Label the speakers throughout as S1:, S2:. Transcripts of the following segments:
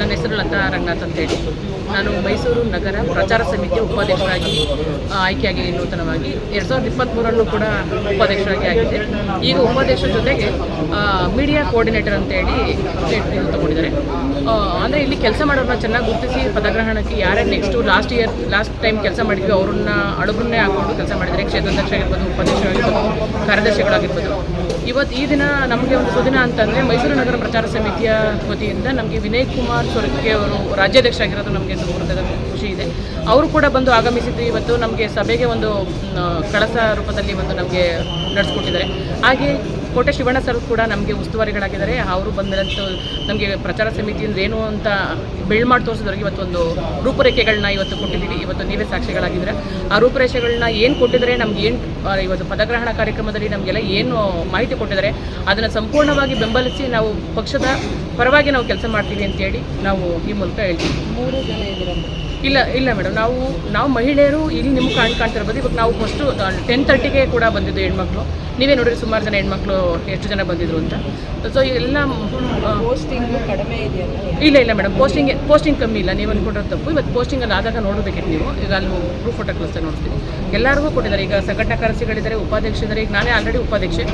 S1: ನನ್ನ ಹೆಸರು ಲತಾ ರಂಗನಾಥ್ ಅಂತೇಳಿ ನಾನು ಮೈಸೂರು ನಗರ ಪ್ರಚಾರ ಸಮಿತಿಯ ಉಪಾಧ್ಯಕ್ಷರಾಗಿ ಆಯ್ಕೆಯಾಗಿ ನೂತನವಾಗಿ ಎರಡು ಸಾವಿರದ ಇಪ್ಪತ್ತ್ಮೂರಲ್ಲೂ ಕೂಡ ಉಪಾಧ್ಯಕ್ಷರಾಗಿ ಆಗಿದೆ ಈಗ ಉಪಾಧ್ಯಕ್ಷರ ಜೊತೆಗೆ ಮೀಡಿಯಾ ಕೋಆರ್ಡಿನೇಟರ್ ಅಂತೇಳಿ ತಗೊಂಡಿದ್ದಾರೆ. ಅಂದರೆ ಇಲ್ಲಿ ಕೆಲಸ ಮಾಡೋರನ್ನ ಚೆನ್ನಾಗಿ ಗುರುತಿಸಿ ಪದಗ್ರಹಣಕ್ಕೆ ಯಾರೇ next last year last time ಕೆಲಸ ಮಾಡಿದ್ವಿ, ಅವ್ರನ್ನ ಅಳುಬನ್ನೇ ಹಾಕೊಂಡು ಕೆಲಸ ಮಾಡಿದರೆ ಕ್ಷೇತ್ರಾಧ್ಯಕ್ಷ ಆಗಿರ್ಬೋದು ಉಪಾಧ್ಯಕ್ಷರಾಗಿರ್ಬೋದು, ಕಾರ್ಯದರ್ಶಿಗಳಾಗಿರ್ಬೋದು. ಇವತ್ತು ಈ ದಿನ ನಮಗೆ ಒಂದು ಸುದಿನ ಅಂತಂದರೆ ಮೈಸೂರು ನಗರ ಪ್ರಚಾರ ಸಮಿತಿಯ ವತಿಯಿಂದ ನಮಗೆ ವಿನಯ್ ಕುಮಾರ್ ಸೊರಕೆ ಅವರು ರಾಜ್ಯಾಧ್ಯಕ್ಷ ಆಗಿರೋದು ನಮಗೆ ಖುಷಿ ಇದೆ. ಅವರು ಕೂಡ ಬಂದು ಆಗಮಿಸಿದ್ದು ಇವತ್ತು ನಮಗೆ ಸಭೆಗೆ ಒಂದು ಕಳಸ ರೂಪದಲ್ಲಿ ಒಂದು ನಮಗೆ ನಡೆಸ್ಕೊಟ್ಟಿದ್ದಾರೆ. ಹಾಗೆ ಕೋಟೆ ಶಿವಣ್ಣ ಸರ್ ಕೂಡ ನಮಗೆ ಉಸ್ತುವಾರಿಗಳಾಗಿದ್ದಾರೆ. ಅವರು ಬಂದಂಥ ನಮಗೆ ಪ್ರಚಾರ ಸಮಿತಿಯಿಂದ ಏನು ಅಂತ ಬೆಳ್ ಮಾಡಿ ತೋರಿಸಿದವ್ರಿಗೆ ಇವತ್ತು ಒಂದು ರೂಪುರೇಖೆಗಳನ್ನ ಇವತ್ತು ಕೊಟ್ಟಿದ್ದೀವಿ. ಇವತ್ತು ನೀವೇ ಸಾಕ್ಷಿಗಳಾಗಿದ್ದರೆ. ಆ ರೂಪುರೇಷೆಗಳನ್ನ ಏನು ಕೊಟ್ಟಿದ್ದಾರೆ, ನಮ್ಗೆ ಏನು ಇವತ್ತು ಪದಗ್ರಹಣ ಕಾರ್ಯಕ್ರಮದಲ್ಲಿ ನಮಗೆಲ್ಲ ಏನು ಮಾಹಿತಿ ಕೊಟ್ಟಿದ್ದಾರೆ, ಅದನ್ನು ಸಂಪೂರ್ಣವಾಗಿ ಬೆಂಬಲಿಸಿ ನಾವು ಪಕ್ಷದ ಪರವಾಗಿ ನಾವು ಕೆಲಸ ಮಾಡ್ತೀವಿ ಅಂತೇಳಿ ನಾವು ಈ ಮೂಲಕ ಹೇಳ್ತೀವಿ.
S2: ಮೂರು ಜನ ಇದ್ದೀರ?
S1: ಇಲ್ಲ ಇಲ್ಲ ಮೇಡಮ್. ನಾವು ನಾವು ಮಹಿಳೆಯರು ಇಲ್ಲಿ ನಿಮ್ಗೆ ಕಾಣ್ ಕಾಣ್ತಿರ್ಬೋದು ಇವಾಗ ನಾವು ಫಸ್ಟು ಟೆನ್ ತರ್ಟಿಗೆ ಕೂಡ ಬಂದಿದ್ದು ಹೆಣ್ಮಕ್ಳು. ನೀವೇ ನೋಡಿರಿ ಸುಮಾರು ಜನ ಹೆಣ್ಮಕ್ಳು ಎಷ್ಟು ಜನ ಬಂದಿದ್ರು ಅಂತ. ಸೊ ಎಲ್ಲ
S2: ಕಡಿಮೆ
S1: ಇಲ್ಲ ಇಲ್ಲ ಮೇಡಮ್ ಪೋಸ್ಟಿಂಗ್ ಪೋಸ್ಟಿಂಗ್ ಕಮ್ಮಿ ಇಲ್ಲ. ನೀವು ಅನ್ಕೊಂಡ್ರೆ ತಪ್ಪು. ಇವತ್ತು ಪೋಸ್ಟಿಂಗಲ್ಲಿ ಆದಾಗ ನೋಡಬೇಕಿತ್ತು ನೀವು ಈಗ ಅಲ್ಲಿ ಪ್ರೂಫ್ ಫೋಟೋ ಕಳಿಸ್ತಾ ನೋಡ್ತೀವಿ ಎಲ್ಲರಿಗೂ ಕೊಟ್ಟಿದ್ದಾರೆ. ಈಗ ಸಂಘಟನಾ ಕಾರ್ಯದರ್ಶಿಗಳಿದ್ದಾರೆ, ಉಪಾಧ್ಯಕ್ಷರಿದ್ದಾರೆ. ಈಗ ನಾನೇ ಆಲ್ರೆಡಿ ಉಪಾಧ್ಯಕ್ಷೆ.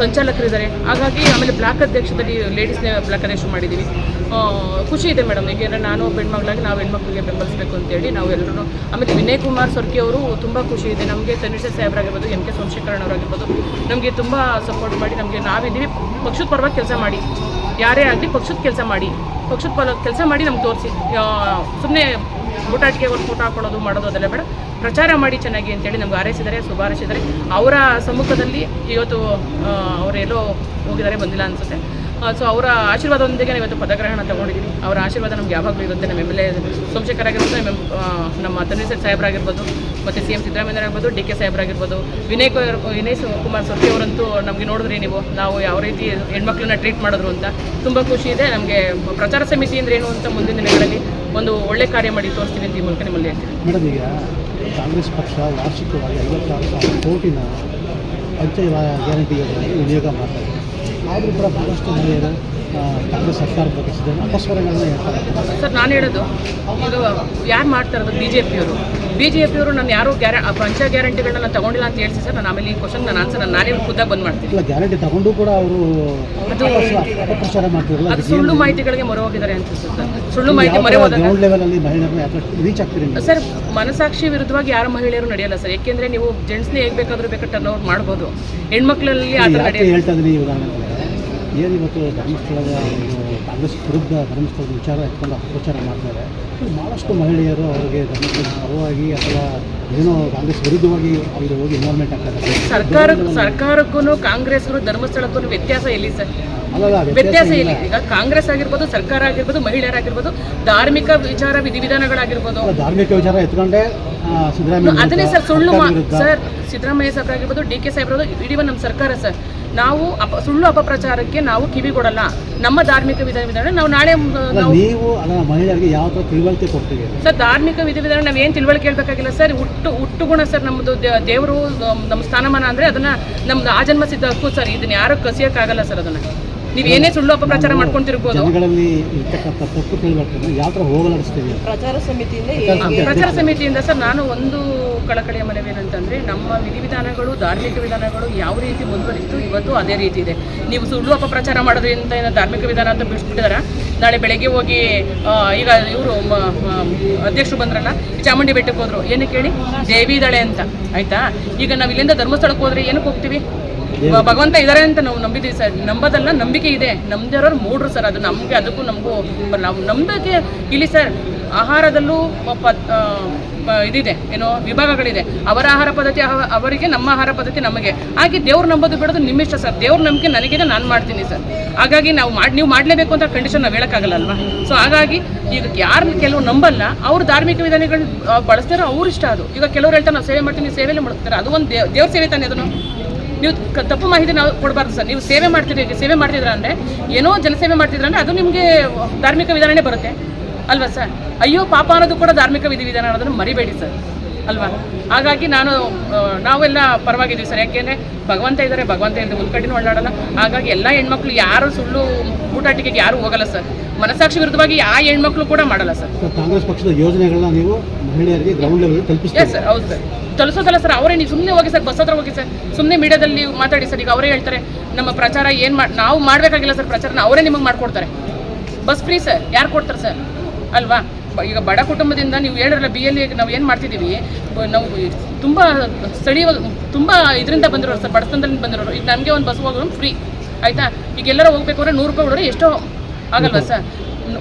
S1: ಸಂಚಾಲಕರಿದ್ದಾರೆ. ಹಾಗಾಗಿ ಆಮೇಲೆ ಬ್ಲಾಕ್ ಅಧ್ಯಕ್ಷದಲ್ಲಿ ಲೇಡೀಸ್ನೇ ಬ್ಲಾಕ್ ಅಧ್ಯಕ್ಷ ಮಾಡಿದ್ದೀವಿ. ಖುಷಿ ಇದೆ ಮೇಡಮ್. ಏಕೆಂದರೆ ನಾನು ಹೆಣ್ಮಗಳಾಗಿ ನಾವು ಹೆಣ್ಮಕ್ಳಿಗೆ ಬೆಂಬಲಿಸಬೇಕು ಅಂತೇಳಿ ನಾವು ಎಲ್ಲರೂ ಆಮೇಲೆ ವಿನಯ್ ಕುಮಾರ್ ಸೊರ್ಕಿ ಅವರು ತುಂಬ ಖುಷಿ ಇದೆ. ನಮಗೆ ತನಿಷ ಸಾಹೇಬ್ರಾಗಿರ್ಬೋದು ಎಂ ಕೆ ಸೋಮಶೇಖರ್ ಅವರಾಗಿರ್ಬೋದು. ನಮಗೆ ತುಂಬ ಸಪೋರ್ಟ್ ಮಾಡಿ ನಮಗೆ ನಾವಿದ್ದೀವಿ. ಪಕ್ಷದ ಪರವಾಗಿ ಕೆಲಸ ಮಾಡಿ. ಯಾರೇ ಆಗಲಿ ಪಕ್ಷದ ಕೆಲಸ ಮಾಡಿ, ಪಕ್ಷದ ಪಲ, ಕೆಲಸ ಮಾಡಿ ನಮ್ಗೆ ತೋರಿಸಿ. ಸುಮ್ಮನೆ ಬುಟಾಟಿಕೆ ಅವ್ರು ಫೋಟೋ ಹಾಕೊಳ್ಳೋದು, ಮಾಡೋದು ಅದೆಲ್ಲ ಬೇಡ. ಪ್ರಚಾರ ಮಾಡಿ ಚೆನ್ನಾಗಿ ಅಂತೇಳಿ ನಮ್ಗೆ ಹಾರೈಸಿದ್ದಾರೆ, ಶುಭಾರೈಸಿದ್ದಾರೆ. ಅವರ ಸಮ್ಮುಖದಲ್ಲಿ ಇವತ್ತು ಅವರೆಲ್ಲೋ ಹೋಗಿದ್ದಾರೆ, ಬಂದಿಲ್ಲ ಅನಿಸುತ್ತೆ. ಸೊ ಅವರ ಆಶೀರ್ವಾದದೊಂದಿಗೆ ಇವತ್ತು ಪದಗ್ರಹಣ ತಗೊಂಡಿದ್ದೀನಿ ಅವರ ಆಶೀರ್ವಾದ ನಮ್ಗೆ ಯಾವಾಗಲೂ ಇರುತ್ತೆ. ನಮ್ಮ ಎಂ ಎಲ್ ಎ ಸೋಮಶೇಖರ್ ಆಗಿರ್ಬೋದು, ನಮ್ಮ ನಮ್ಮ ತನ್ವೀರ್ ಸಾಹೇಬ್ರಾಗಿರ್ಬೋದು ಮತ್ತು ಸಿ ಎಂ ಸಿದ್ದರಾಮಯ್ಯ ಆಗಿರ್ಬೋದು, ಡಿ ಕೆ ಸಾಹೇಬ್ರಾಗಿರ್ಬೋದು ವಿನಯ್ ವಿನಯ್ ಕುಮಾರ್ ಸೊರ್ಕಿ ಅವರಂತೂ ನಮಗೆ ನೋಡಿದ್ರಿ ನೀವು, ನಾವು ಯಾವ ರೀತಿ ಹೆಣ್ಮಕ್ಳನ್ನ ಟ್ರೀಟ್ ಮಾಡಿದ್ರು ಅಂತ. ತುಂಬ ಖುಷಿ ಇದೆ. ನಮಗೆ ಪ್ರಚಾರ ಸಮಿತಿ ಅಂದ್ರೆ ಏನು ಅಂತ ಮುಂದಿನ ದಿನಗಳಲ್ಲಿ ಒಂದು ಒಳ್ಳೆ ಕಾರ್ಯ ಮಾಡಿ ತೋರಿಸ್ತೀನಿ ಅಂತ ಈ ಮೂಲಕ ನಿಮ್ಮಲ್ಲಿ
S3: ಕಾಂಗ್ರೆಸ್ ಪಕ್ಷ ವಾರ್ಷಿಕವಾಗಿ ಐವತ್ತಾರು ಸಾವಿರ ಕೋಟಿನ ಪಂಚಾಯತ್ ಗ್ಯಾರಂಟಿಗಳನ್ನು ವಿನಿಯೋಗ ಮಾಡ್ತಾರೆ ಆದರೂ ಕೂಡ ಬಹಳಷ್ಟು ಮಹಿಳೆಯರು ಕಾಂಗ್ರೆಸ್ ಸರ್ಕಾರ ಬಗ್ಗೆ ಸಿದ್ಧ ಅಪಸ್ವರಗಳನ್ನ ಹೇಳ್ತಾರೆ.
S1: ಸರ್ ನಾನು ಹೇಳೋದು ಈಗ ಯಾರು ಮಾಡ್ತಾ ಇರೋದು? ಬಿ ಜೆ ಪಿಯವರು ಬಿ ಜೆ ಪಿಯವರು ನಾನು ಯಾರು ಗ್ಯಾರ ಪಂಚ ಗ್ಯಾರಂಟಿಗಳನ್ನ ನಾನು ತಗೊಂಡಿಲ್ಲ ಅಂತ ಹೇಳ್ತೀನಿ ಸರ್ ನಾನು ಆಮೇಲೆ ಈ ಕ್ವಶನ್ ನಾನು ಆನ್ಸರ್ ನಾನು ನಾನೇ ಖುದ್ದಾಗಿ ಬಂದ್ ಮಾಡ್ತೀನಿ.
S3: ಇಲ್ಲ ಗ್ಯಾರಂಟಿ ತಗೊಂಡು ಕೂಡ ಅವರು ಅಪಪ್ರಚಾರ ಮಾಡ್ತಿರಲ್ಲ
S1: ಅದು ಸುಳ್ಳು ಮಾಹಿತಿಗಳಿಗೆ ಮೊರೆ ಹೋಗಿದ್ದಾರೆ ಅಂತ ಸರ್. ಸುಳ್ಳು ಮಾಹಿತಿ ಮೊರೆ ಹೋದಾಗ
S3: ಗ್ರೌಂಡ್ ಲೆವೆಲಲ್ಲಿ ಮಹಿಳೆಯರನ್ನ ರೀಚ್ ಆಗ್ತೀರಿ
S1: ಸರ್ ಮನಸಾಕ್ಷಿ ವಿರುದ್ಧವಾಗಿ ಯಾರು ಮಹಿಳೆಯರು ನಡೆಯಲ್ಲ ಸರ್? ಯಾಕೆಂದ್ರೆ ನೀವು ಜೆಂಟ್ಸ್ನೇ ಹೇಗೆ ಬೇಕಾದ್ರೂ ಬೇಕಾದ್ರೆ ಟರ್ನ್ ಓವರ್ ಮಾಡ್ಬೋದು. ಹೆಣ್ಮಕ್ಳಲ್ಲಿ ಆ ಥರ
S3: ಹೇಳ್ತಾ ಇದ್ದೀನಿ ಉದಾಹರಣೆ ಏನು ಇವತ್ತು ಧರ್ಮಸ್ಥಳದ ಒಂದು ಕಾಂಗ್ರೆಸ್ ವಿರುದ್ಧ ಧರ್ಮಸ್ಥಳದ ವಿಚಾರ ಇಟ್ಕೊಂಡು ಅಪಪ್ರಚಾರ ಮಾಡ್ತಾರೆ. ಭಾಳಷ್ಟು ಮಹಿಳೆಯರು ಅವರಿಗೆ ಧರ್ಮಸ್ಥಳ ಪರವಾಗಿ ಅಥವಾ ಏನೋ ಕಾಂಗ್ರೆಸ್ ವಿರುದ್ಧವಾಗಿ ಅವರು ಹೋಗಿ ಇನ್ವಾಲ್ವ್ಮೆಂಟ್ ಆಗ್ತಾರೆ.
S1: ಸರ್ಕಾರ ಸರ್ಕಾರಕ್ಕೂ ಕಾಂಗ್ರೆಸ್ಗೂ ಧರ್ಮಸ್ಥಳಕ್ಕೂ ವ್ಯತ್ಯಾಸ ಎಲ್ಲಿ ಸರ್. ವ್ಯತ್ಯಾಸ ಇಲ್ಲ. ಈಗ ಕಾಂಗ್ರೆಸ್ ಆಗಿರ್ಬೋದು ಸರ್ಕಾರ ಆಗಿರ್ಬೋದು ಮಹಿಳೆಯರಾಗಿರ್ಬೋದು ಧಾರ್ಮಿಕ ವಿಚಾರ ವಿಧಿವಿಧಾನಗಳಾಗಿರ್ಬೋದು.
S3: ಧಾರ್ಮಿಕ ವಿಚಾರ ಎತ್ಕೊಂಡೆ
S1: ಅದನ್ನೇ ಸರ್ ಸುಳ್ಳು ಸರ್ ಸಿದ್ದರಾಮಯ್ಯ ಸಾಹೇಬ್ರಾಗಿರ್ಬೋದು ಡಿ ಕೆ ಸಾಹೇಬ್ರದು ಇಡೀ ನಮ್ಮ ಸರ್ಕಾರ ಸರ್. ನಾವು ಅಪ ಸುಳ್ಳು ಅಪಪ್ರಚಾರಕ್ಕೆ ನಾವು ಕಿವಿ ಕೊಡಲ್ಲ. ನಮ್ಮ ಧಾರ್ಮಿಕ ವಿಧ ವಿಧಾನ ನಾವು ನಾಳೆ ನಾವು
S3: ಮಹಿಳೆಯರಿಗೆ ಯಾವ ಥರ ತಿಳುವಳಿಕೆ ಕೊಡ್ತೀವಿ
S1: ಸರ್ ಧಾರ್ಮಿಕ ವಿಧ ವಿಧಾನ ನಾವು ಏನು ತಿಳುವಳಿಕೆ ಹೇಳ್ಬೇಕಾಗಿಲ್ಲ ಸರ್. ಹುಟ್ಟು ಹುಟ್ಟು ಗುಣ ಸರ್ ನಮ್ಮದು ದೇವರು ನಮ್ಮ ಸ್ಥಾನಮಾನ ಅಂದರೆ ಅದನ್ನು ನಮ್ದು ಆ ಜನ್ಮ ಸಿದ್ಧ ಹಕ್ಕು ಸರ್ ಇದನ್ನ ಯಾರು ಕಸಿಯೋಕ್ಕಾಗಲ್ಲ ಸರ್ ಅದನ್ನ. ನೀವು ಏನೇ ಸುಳ್ಳು ಅಪಪ್ರಚಾರ ಮಾಡ್ಕೊಂತಿರ್ಬೋದು.
S3: ಜನಗಳಲ್ಲಿ ಇರ್ತಕ್ಕಂಥ ತಪ್ಪು ತಿಳುವಳಿಕೆಯನ್ನು ಯಾವ ಥರ ಹೋಗಲಾಡಿಸ್ತೀವಿ
S2: ಪ್ರಚಾರ ಸಮಿತಿಯಿಂದ
S3: ಪ್ರಚಾರ
S1: ಸಮಿತಿಯಿಂದ ಸರ್ ನಾನು ಒಂದು ಕಳಕಳಿಯ ಮನವಿ ಏನಂತಂದ್ರೆ ನಮ್ಮ ವಿಧಿವಿಧಾನಗಳು ಧಾರ್ಮಿಕ ವಿಧಾನಗಳು ಯಾವ ರೀತಿ ಮುಂದುವರಿತು ಇವತ್ತು ಅದೇ ರೀತಿ ಇದೆ. ನೀವು ಸುಳ್ಳು ಅಪಪ್ರಚಾರ ಮಾಡೋದ್ರಿಂದ ಏನೋ ಧಾರ್ಮಿಕ ವಿಧಾನ ಅಂತ ಬಿಡಿಸ್ಬಿಟ್ಟಿದಾರ? ನಾಳೆ ಬೆಳಗ್ಗೆ ಹೋಗಿ ಆ, ಈಗ ಇವರು ಅಧ್ಯಕ್ಷರು ಬಂದ್ರಲ್ಲ ಚಾಮುಂಡಿ ಬೆಟ್ಟಕ್ಕೆ ಹೋದ್ರು. ಏನಕ್ಕೆ ಹೇಳಿ? ದೇವಿ ಇದ್ದಾಳೆ ಅಂತ. ಆಯ್ತಾ? ಈಗ ನಾವು ಇಲ್ಲಿಂದ ಧರ್ಮಸ್ಥಳಕ್ಕೆ ಹೋದ್ರೆ ಏನಕ್ಕೆ ಹೋಗ್ತೀವಿ? ಭಗವಂತ ಇದ್ದಾರೆ ಅಂತ ನಾವು ನಂಬಿದ್ದೀವಿ ಸರ್. ನಂಬೋದಲ್ಲ, ನಂಬಿಕೆ ಇದೆ. ನಮ್ದಿರೋರು ಮೂಡ್ರು ಸರ್. ಅದು ನಮಗೆ, ಅದಕ್ಕೂ ನಮಗೂ ನಾವು ನಂಬಿಕೆ ಇಲ್ಲಿ ಸರ್, ಆಹಾರದಲ್ಲೂ ಇದಿದೆ. ಏನೋ ವಿಭಾಗಗಳಿದೆ. ಅವರ ಆಹಾರ ಪದ್ಧತಿ, ಅವ- ಅವರಿಗೆ ನಮ್ಮ ಆಹಾರ ಪದ್ಧತಿ ನಮಗೆ. ಹಾಗೆ ದೇವ್ರು ನಂಬೋದು ಬಿಡೋದು ನಿಮ್ಮಿಷ್ಟ ಸರ್. ದೇವ್ರ ನಂಬಿಕೆ ನನಗಿದೆ ನಾನು ಮಾಡ್ತೀನಿ ಸರ್. ಹಾಗಾಗಿ ನಾವು ಮಾಡಿ ನೀವು ಮಾಡಲೇಬೇಕು ಅಂತ ಕಂಡೀಷನ್ ನಾವು ಹೇಳೋಕ್ಕಾಗಲ್ಲ ಅಲ್ವಾ ಸೊ ಹಾಗಾಗಿ ಈಗ ಯಾರು ಕೆಲವು ನಂಬಲ್ಲ, ಅವ್ರು ಧಾರ್ಮಿಕ ವಿಧಾನಗಳು ಬಳಸ್ತಾರೋ ಅವ್ರ ಇಷ್ಟ ಅದು. ಈಗ ಕೆಲವ್ರು ಹೇಳ್ತಾರೆ, ನಾವು ಸೇವೆ ಮಾಡ್ತೀನಿ ಸೇವೆಲ್ಲೇ ಮಾಡ್ತಾರೆ ಅದು ಒಂದು ದೇವ್ ದೇವ್ರ ಸೇವೆ ತಾನೇ ಅದನ್ನು. ನೀವು ತಪ್ಪು ಮಾಹಿತಿ ನಾವು ಕೊಡಬಾರ್ದು ಸರ್. ನೀವು ಸೇವೆ ಮಾಡ್ತೀರಿ ಸೇವೆ ಮಾಡ್ತಿದ್ರ ಅಂದರೆ ಏನೋ ಜನಸೇವೆ ಮಾಡ್ತಿದ್ರ ಅಂದರೆ ಅದು ನಿಮಗೆ ಧಾರ್ಮಿಕ ವಿಧಾನನೇ ಬರುತ್ತೆ. ಅಲ್ವಾ ಸರ್? ಅಯ್ಯೋ, ಪಾಪ ಅನ್ನೋದು ಕೂಡ ಧಾರ್ಮಿಕ ವಿಧಿವಿಧಾನ ಅನ್ನೋದನ್ನು ಮರಿಬೇಡಿ ಸರ್. ಅಲ್ವಾ? ಹಾಗಾಗಿ ನಾನು ನಾವೆಲ್ಲ ಪರವಾಗಿದ್ದೀವಿ ಸರ್. ಯಾಕೆಂದರೆ ಭಗವಂತ ಇದ್ದಾರೆ ಭಗವಂತ ಇಲ್ಲದೆ ಒಂದು ಕಡೆನೂ ಒಳ್ಳಾಡಲ್ಲ ಹಾಗಾಗಿ ಎಲ್ಲ ಹೆಣ್ಮಕ್ಳು ಯಾರು ಸುಳ್ಳು ಊಟಾಟಿಕೆಗೆ ಯಾರು ಹೋಗಲ್ಲ ಸರ್. ಮನಸಾಕ್ಷಿ ವಿರುದ್ಧವಾಗಿ ಆ ಹೆಣ್ಮಕ್ಳು ಕೂಡ ಮಾಡಲ್ಲ ಸರ್.
S3: ಕಾಂಗ್ರೆಸ್ ಪಕ್ಷದ ಯೋಜನೆಗಳನ್ನ ನೀವು ಮಹಿಳೆಯರಿಗೆ ಗ್ರೌಂಡ್
S1: ಸರ್ ಹೌದು ಸರ್. ತಲುಸೋದಲ್ಲ ಸರ್. ಅವರೇ ನೀವು ಸುಮ್ಮನೆ ಹೋಗಿ ಸರ್ ಬಸ್ ಹತ್ರ ಹೋಗಿ ಸರ್. ಸುಮ್ಮನೆ ಮೀಡಿಯಾದಲ್ಲಿ ಮಾತಾಡಿ ಸರ್. ಈಗ ಅವರೇ ಹೇಳ್ತಾರೆ ನಮ್ಮ ಪ್ರಚಾರ ಏನು ಮಾಡಿ ನಾವು ಮಾಡಬೇಕಾಗಿಲ್ಲ ಸರ್ ಪ್ರಚಾರನ. ಅವರೇ ನಿಮಗೆ ಮಾಡಿಕೊಡ್ತಾರೆ. Bus free sir. ಯಾರು ಕೊಡ್ತಾರೆ ಸರ್? ಅಲ್ವಾ? ಈಗ ಬಡ ಕುಟುಂಬದಿಂದ ನೀವು ಹೇಳಿರಲ್ಲ ಬಿ ಎಲ್ ನಾವು ಏನು ಮಾಡ್ತಿದ್ದೀವಿ ನಾವು ತುಂಬ ಸ್ಥಳೀಯ ತುಂಬ ಇದರಿಂದ ಬಂದಿರೋರು ಸರ್ ಬಡತನದಲ್ಲಿ ಬಂದಿರೋರು ಈಗ ನಮಗೆ ಒಂದು ಬಸ್ ಹೋಗೋದು ಫ್ರೀ ಆಯಿತಾ? ಈಗ ಎಲ್ಲರೂ ಹೋಗ್ಬೇಕು ಅಂದರೆ ನೂರು ರೂಪಾಯಿ ಹೊಡೋರು ಎಷ್ಟೋ ಆಗಲ್ವಾ ಸರ್?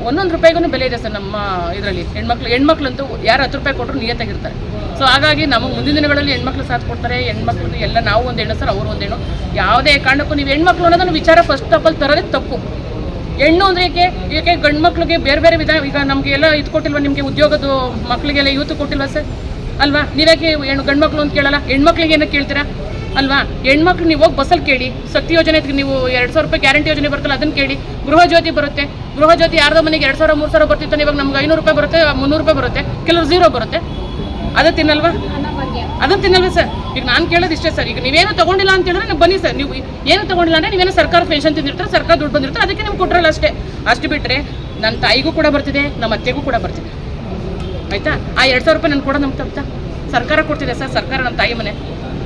S1: ಒಂದೊಂದು ರೂಪಾಯಿಗೂ ಬೆಲೆ ಇದೆ ಸರ್ ನಮ್ಮ ಇದರಲ್ಲಿ. ಹೆಣ್ಮಕ್ಳು ಹೆಣ್ಮಕ್ಳಂತೂ ಯಾರು ಹತ್ತು ರೂಪಾಯಿ ಕೊಟ್ಟರು ನಿಯತ್ತಾಗಿರ್ತಾರೆ. ಸೊ ಹಾಗಾಗಿ ನಮಗೆ ಮುಂದಿನ ದಿನಗಳಲ್ಲಿ ಹೆಣ್ಮಕ್ಳು ಸಾಥ್ ಕೊಡ್ತಾರೆ ಹೆಣ್ಮಕ್ಳು ಎಲ್ಲ ನಾವು ಒಂದು ಹೆಣ್ಣು ಸರ್ ಅವರು ಒಂದು ಹೆಣ್ಣು ಯಾವುದೇ ಕಾರಣಕ್ಕೂ ನೀವು ಹೆಣ್ಮಕ್ಳು ಅನ್ನೋದನ್ನು ವಿಚಾರ ಫಸ್ಟ್ ಆಫ್ ಆಲ್ ತರೋದೇ ತಪ್ಪು. ಹೆಣ್ಣು ಅಂದರೆ ಏಕೆ? ಏಕೆ ಗಂಡು ಮಕ್ಳಿಗೆ ಬೇರೆ ಬೇರೆ ವಿಧ ಈಗ ನಮಗೆ ಎಲ್ಲ ಇದು ಕೊಟ್ಟಿಲ್ವಾ ನಿಮಗೆ ಉದ್ಯೋಗದ ಮಕ್ಕಳಿಗೆಲ್ಲ ಇವತ್ತು ಕೊಟ್ಟಿಲ್ವಾ ಸರ್ ಅಲ್ವಾ? ನೀವ್ಯಾಕೆ ಹೆಣ್ಣು ಗಂಡು ಮಕ್ಳು ಅಂತ ಕೇಳಲ್ಲ? ಹೆಣ್ಮಕ್ಳಿಗೆ ಏನಕ್ಕೆ ಕೇಳ್ತೀರಾ? ಅಲ್ವಾ? ಹೆಣ್ಮಕ್ಳು ನೀವು ಹೋಗಿ ಬಸ್ಸಲ್ಲಿ ಕೇಳಿ. ಶಕ್ತಿ ಯೋಜನೆ ನೀವು ಎರಡು ಸಾವಿರ ರೂಪಾಯಿ ಗ್ಯಾರಂಟಿ ಯೋಜನೆ ಬರುತ್ತಲ್ಲ ಅದನ್ನು ಕೇಳಿ. ಗೃಹ ಜ್ಯೋತಿ ಬರುತ್ತೆ. ಗೃಹ ಜ್ಯೋತಿ ಯಾರ್ದೋ ಮನೆಗೆ ಎರಡು ಸಾವಿರ, ಮೂರು ಸಾವಿರ ಬರ್ತಿತ್ತು ಇವಾಗ ನಮ್ಗೆ ಐನೂರು ರೂಪಾಯಿ ಬರುತ್ತೆ, ಮುನ್ನೂರು ರೂಪಾಯಿ ಬರುತ್ತೆ. ಕೆಲವರು ಝೀರೋ ಬರುತ್ತೆ. ಅದು ತಿನ್ನಲ್ವಾ? ಅದು ತಿನ್ನಲ್ವಾ ಸರ್? ಈಗ ನಾನು ಕೇಳೋದು ಇಷ್ಟೇ ಸರ್. ಈಗ ನೀವೇನು ತಗೊಂಡಿಲ್ಲ ಅಂತ ಹೇಳಿದ್ರೆ ನೀವು ಬನ್ನಿ ಸರ್. ನೀವು ಏನು ತಗೊಂಡಿಲ್ಲ ಅಂದರೆ ನೀವೇನು ಸರ್ಕಾರ ಪೆನ್ಷನ್ ತಿಂದಿರ್ತಾರೆ ಸರ್ಕಾರ ದುಡ್ಡು ಬಂದಿರ್ತಾರೆ ಅದಕ್ಕೆ ನಿಮ್ಗೆ ಕೊಟ್ಟರಲ್ಲ ಅಷ್ಟೇ. ಅಷ್ಟು ಬಿಟ್ಟರೆ ನನ್ನ ತಾಯಿಗೂ ಕೂಡ ಬರ್ತಿದೆ ನಮ್ಮ ಅತ್ತೆಗೂ ಕೂಡ ಬರ್ತಿದೆ. ಆಯಿತಾ? ಆ ಎರಡು ಸಾವಿರ ರೂಪಾಯಿ ನಾನು ಕೂಡ ನಮ್ಗೆ ತಪ್ಪ ಸರ್ಕಾರ ಕೊಡ್ತಿದೆ ಸರ್ ಸರ್ಕಾರ ನಮ್ಮ ತಾಯಿ ಮನೆ.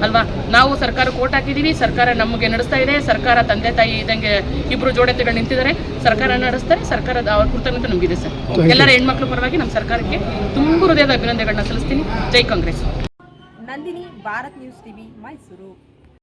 S1: ಅಲ್ವಾ? ನಾವು ಸರ್ಕಾರ ಕೋಟ್ ಹಾಕಿದ್ದೀವಿ ಸರ್ಕಾರ ನಮಗೆ ನಡೆಸ್ತಾ ಇದೆ ಸರ್ಕಾರ ತಂದೆ ತಾಯಿ ಇದ್ದಂಗೆ ಇಬ್ಬರು ಜೋಡತೆಗಳು ನಿಂತಿದ್ದಾರೆ ಸರ್ಕಾರ ನಡೆಸ್ತಾರೆ ಸರ್ಕಾರದ ಅವ್ರ ಕೃತಜ್ಞತೆ ನಮಗಿದೆ ಸರ್. ಎಲ್ಲರ ಹೆಣ್ಮಕ್ಳು ಪರವಾಗಿ ನಮ್ಮ ಸರ್ಕಾರಕ್ಕೆ ತುಂಬ ಹೃದಯದ ಅಭಿನಂದನೆಗಳನ್ನ ಸಲ್ಲಿಸ್ತೀನಿ. ಜೈ Congress.
S4: Nandini Bharat news TV Mysuru.